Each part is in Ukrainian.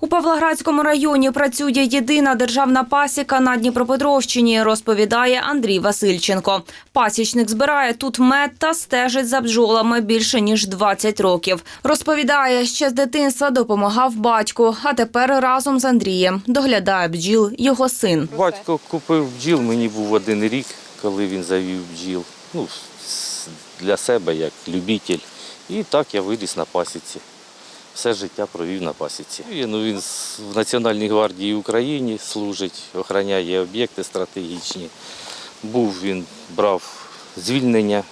У Павлоградському районі працює єдина державна пасіка на Дніпропетровщині, розповідає Андрій Васильченко. Пасічник збирає тут мед та стежить за бджолами більше ніж 20 років. Розповідає, ще з дитинства допомагав батьку, а тепер разом з Андрієм доглядає бджіл його син. Батько купив бджіл, мені був один рік, коли він завів бджіл. Ну, для себе як любитель. І так я виріс на пасіці. Все життя провів на пасіці. І, Ну, він в Національній гвардії України служить, охороняє об'єкти стратегічні. Був він, брав звільнення,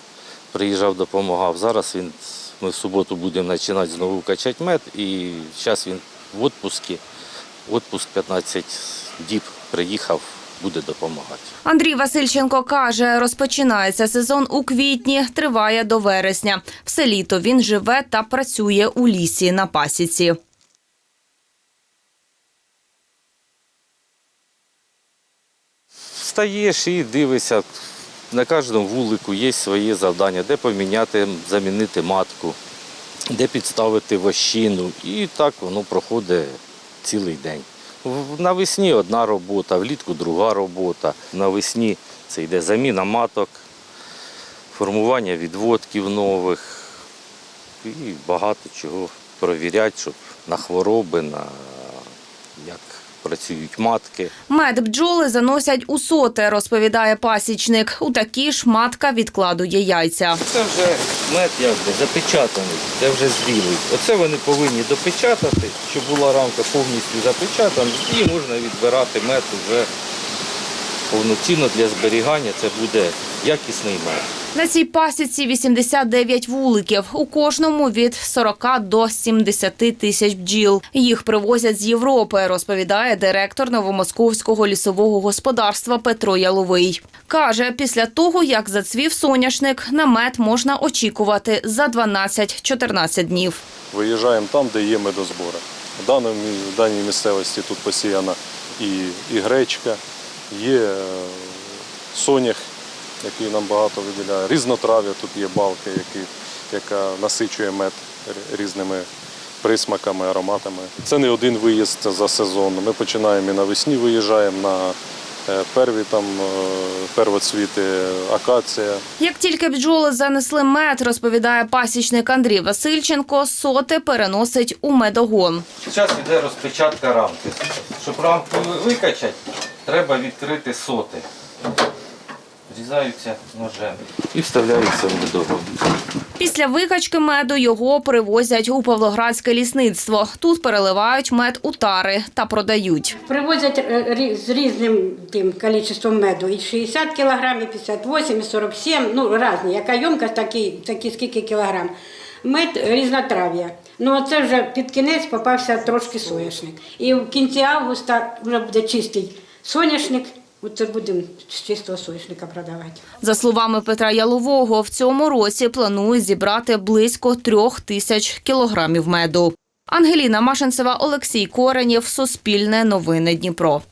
приїжджав, допомагав. Зараз він, ми в суботу будемо починати знову качати мед, і зараз він в відпустці. Відпуск 15 діб приїхав, буде допомагати. Андрій Васильченко каже, розпочинається сезон у квітні, триває до вересня. Все літо він живе та працює у лісі на пасіці. Встаєш і дивишся, на кожному вулику є своє завдання, де поміняти, замінити матку, де підставити вощину. І так воно проходить цілий день. Навесні одна робота, влітку друга робота. Навесні це йде заміна маток, формування відводків нових і багато чого провіряти, щоб на хвороби, на як працюють матки. Мед бджоли заносять у соти, розповідає пасічник. У такі ж матка відкладує яйця. Це вже мед якби запечатаний, це вже зрілий. Оце вони повинні допечатати, щоб була рамка повністю запечатана, і можна відбирати мед вже повноцінно для зберігання. Це буде якісний мед. На цій пасіці 89 вуликів. У кожному від 40 до 70 тисяч бджіл. Їх привозять з Європи, розповідає директор новомосковського лісового господарства Петро Яловий. Каже, після того, як зацвів соняшник, на мед можна очікувати за 12-14 днів. Виїжджаємо там, де є медозбори. В даній місцевості тут посіяна і, і гречка, є е, сонях, який нам багато виділяє, різнотрав'я, тут є балка, які, яка насичує мед різними присмаками, ароматами. Це не один виїзд за сезон. Ми починаємо і навесні виїжджаємо на е, перві там е, первоцвіти, акація. Як тільки бджоли занесли мед, розповідає пасічник Андрій Васильченко, соти переносить у медогон. Зараз йде розпечатка рамки. Щоб рамку викачати, треба відкрити соти. Зрізаються ножем і вставляються в медогон. Після викачки меду його привозять у Павлоградське лісництво. Тут переливають мед у тари та продають. Привозять е, з різним тим кількістю меду. І 60 кг, і 58, і 47, ну різні. Яка йомка, такі, такі скільки кілограм. Мед різнотрав'я. Ну а це вже під кінець попався трошки соняшник. І в кінці августа вже буде чистий соняшник. Оце будемо з чистого соняшника продавати. За словами Петра Ялового, в цьому році планують зібрати близько трьох тисяч кілограмів меду. Ангеліна Машинцева, Олексій Коренєв, Суспільне новини Дніпро.